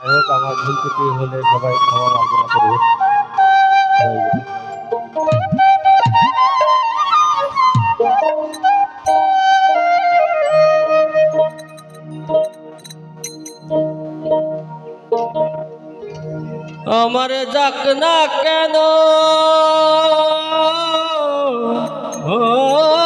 আমার ভুল ত্রুটি হলে সবাই ক্ষমা করবে। আমার যাক না কেন? ও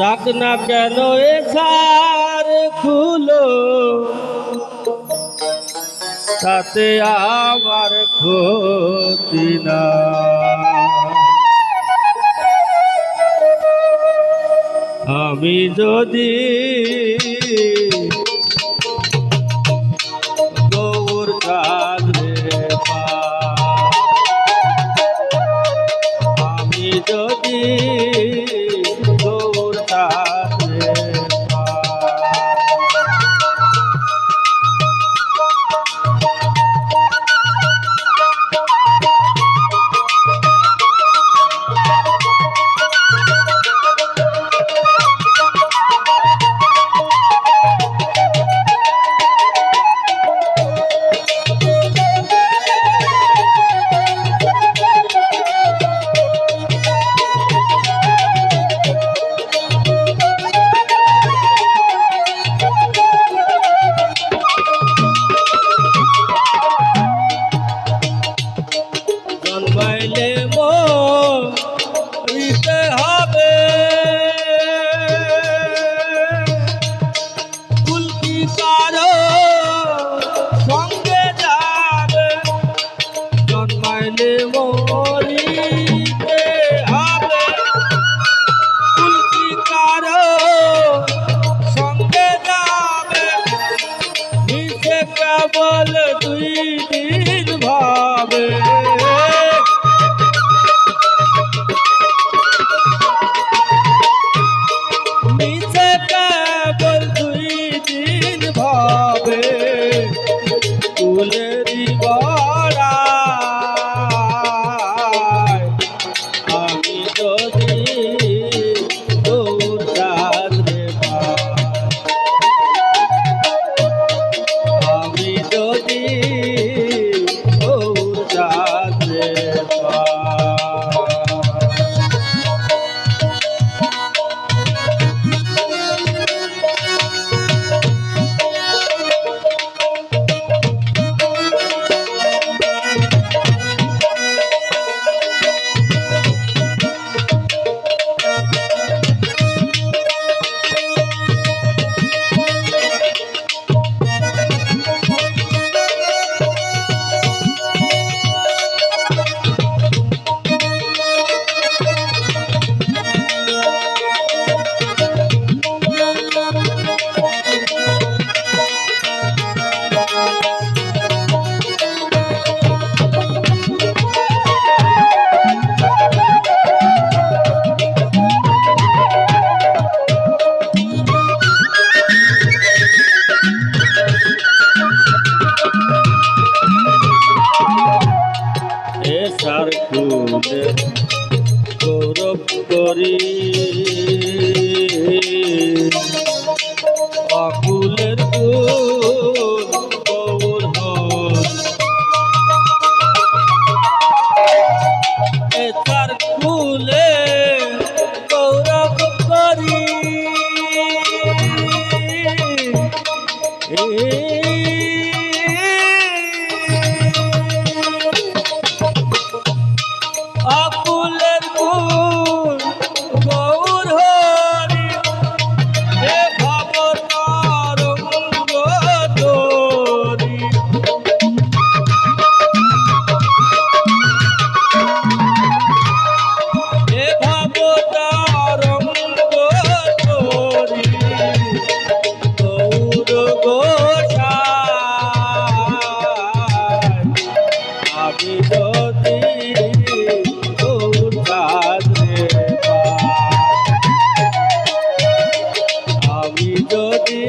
যাক না কেন এ সার খুলো। তাতে আমার ক্ষতি না। আমি যদি জন্মাইলে মরিতে হবে। কুলকি কারও সঙ্গে যাবে? জন্মাইলে মরিতে Hey.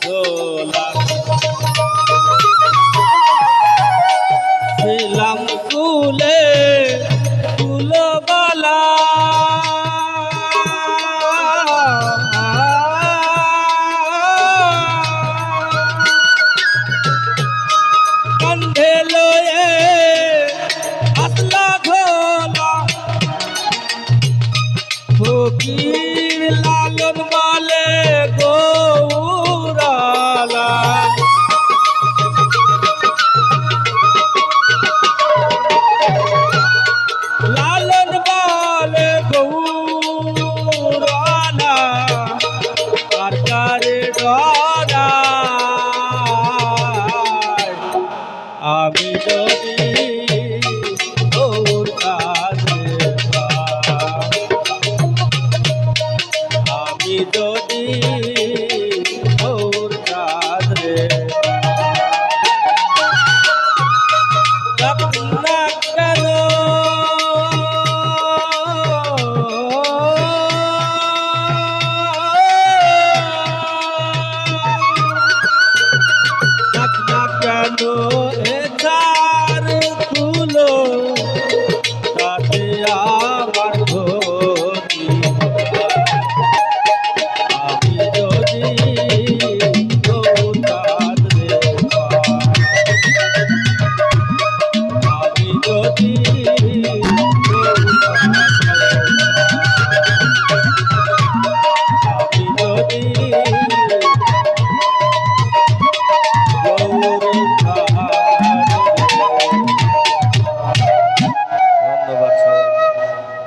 go মসজিদ